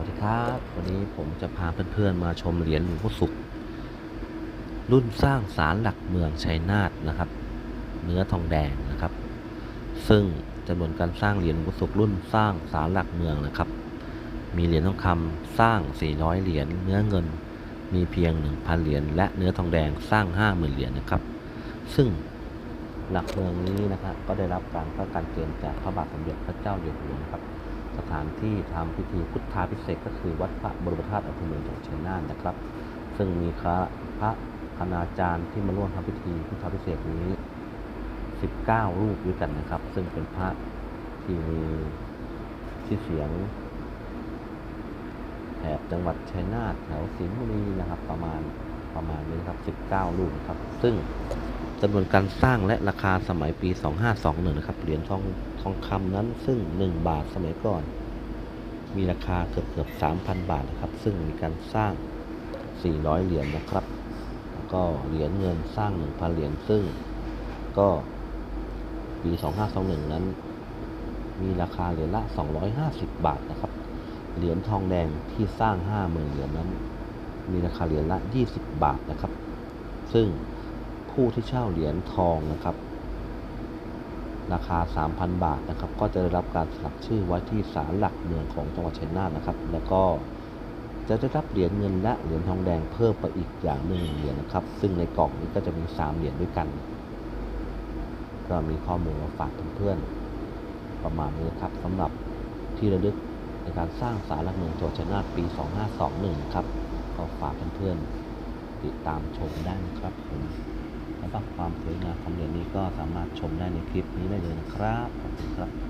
วัสดีครับ วันนี้ผมจะพาเพื่อนๆมาชมเหรียญหลวงพ่อสุข รุ่นสร้างสารหลักเมืองชัยนาทนะครับ เนื้อทองแดงนะครับ ซึ่งจำนวนการสร้างเหรียญหลวงพ่อสุขรุ่นสร้างสารหลักเมืองนะครับ มีเหรียญทองคำสร้าง 400 เหรียญเนื้อเงิน มีเพียง 1,000 เหรียญและเนื้อทองแดงสร้าง 50,000 เหรียญนะครับ ซึ่งหลักเมืองนี้นะครับก็ได้รับการพระการเกณฑ์จากพระบาทสมเด็จพระเจ้าอยู่หัวนะครับ ถานที่ทำพิธีพุทธาพิเศษก็คือวัดพระบรมธาตุอภุเมืองจังหวัดชัยนาทนะครับ ซึ่งมีพระพระคณาจารย์ที่มาร่วมทำพิธีพุทธาพิเศษนี้ 19 รูปด้วยกันนะครับ ซึ่งเป็นพระที่มีชื่อเสียงแถบจังหวัดชัยนาทแถวสิงห์บุรีนะครับ ประมาณประมาณนี้ครับ 19 รูปครับ ซึ่ง จำนวนการสร้างและราคาสมัยปี 2521 นะครับ เหรียญทองทองคำนั้นซึ่ง 1 บาทสมัยก่อน มีราคาเกือบเกือบ3,000 บาทนะครับ ซึ่งมีการสร้าง 400 เหรียญนะครับ แล้วก็เหรียญเงินสร้าง 1,000 เหรียญ ซึ่งก็ปี 2521 นั้น มีราคาเหรียญละ 250 บาทนะครับ เหรียญทองแดงที่สร้าง 50,000 เหรียญนั้น มีราคาเหรียญละ 20 บาทนะครับ ซึ่ง ผู้ที่เช่าเหรียญทองนะครับ ราคา 3,000 บาทนะครับ ก็จะได้รับการสลักชื่อไว้ที่ศาลหลักเมืองของจังหวัดชัยนาทนะครับ แล้วก็จะได้รับเหรียญเงินและเหรียญทองแดงเพิ่มไปอีกอย่างหนึ่งเหรียญนะครับ ซึ่งในกล่องนี้ก็จะมี 3 เหรียญด้วยกัน ก็มีข้อมูลมาฝากเพื่อนๆประมาณนี้ครับสำหรับที่ระลึกในการสร้างศาลหลักเมืองจังหวัดชัยนาทปี 2521 ครับ ก็ฝากเพื่อนๆติดตามชมได้นะครับผม สำหรับความสวยงามของเหรียญนี้ก็สามารถชมได้ในคลิปนี้ได้เลยนะครับขอบคุณครับ